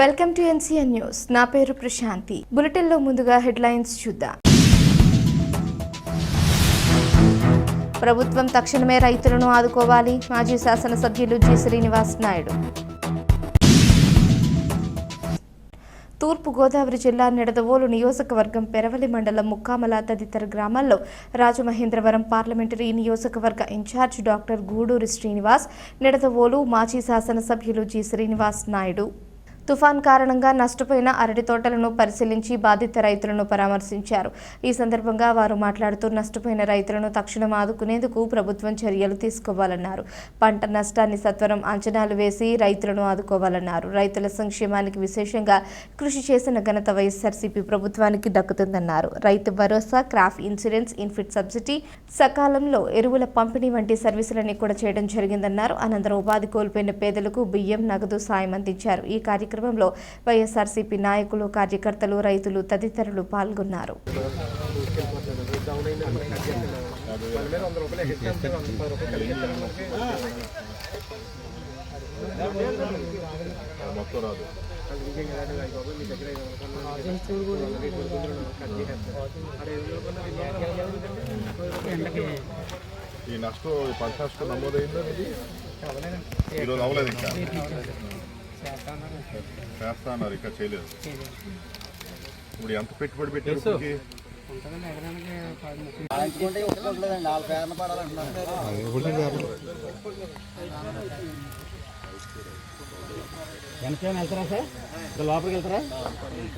Welcome to NCN news. నా పేరు ప్రశాంతి. బులెటిన్లో ముందుగా హెడ్లైన్స్ చూద్దాం. ప్రభుత్వం తక్షణమే రైతులను ఆదుకోవాలి. మాజీ శాసనసభ్యులు జి. శ్రీనివాస్ నాయుడు. తూర్పుగోదావరి జిల్లా నిడదవోలు నియోజకవర్గం పెరవలి మండలం ముక్కామల తదితర గ్రామాల్లో రాజమహేంద్రవరం పార్లమెంటరీ నియోజకవర్గ ఇన్ఛార్జ్ డాక్టర్ గూడూరి శ్రీనివాస్ నిడదవోలు మాజీ శాసనసభ్యులు జి. శ్రీనివాస్ నాయుడు. తుఫాన్ కారణంగా నష్టపోయిన అరటి తోటలను పరిశీలించి బాధిత రైతులను పరామర్శించారు. ఈ సందర్భంగా వారు మాట్లాడుతూ నష్టపోయిన రైతులను తక్షణం ఆదుకునేందుకు ప్రభుత్వం చర్యలు తీసుకోవాలన్నారు. పంట నష్టాన్ని సత్వరం అంచనాలు వేసి రైతులను ఆదుకోవాలన్నారు. రైతుల సంక్షేమానికి విశేషంగా కృషి చేసిన ఘనత వైఎస్ఆర్సీపీ ప్రభుత్వానికి దక్కుతుందన్నారు. Rythu Bharosa crop insurance ఇన్ఫిట్ subsidy సకాలంలో ఎరువుల పంపిణీ వంటి సర్వీసులన్నీ కూడా చేయడం జరిగిందన్నారు. అనంతరం ఉపాధి కోల్పోయిన పేదలకు బియ్యం నగదు సాయం అందించారు. ఈ కార్యక్రమంలో వైఎస్ఆర్సీపీ నాయకులు కార్యకర్తలు రైతులు తదితరులు పాల్గొన్నారు. మొత్తం రాదు ఈ నష్టం ఈ పంట నష్టం నమోదైందా ఇది ఈరోజు అవ్వలేదు ఇంకా? చేస్తా అన్నారు ఇంకా చేయలేదు ఇప్పుడు ఎంత పెట్టుబడి పెట్టారు? వెనకేమైనా వెళ్తారా సార్? లోపలికి వెళ్తారా?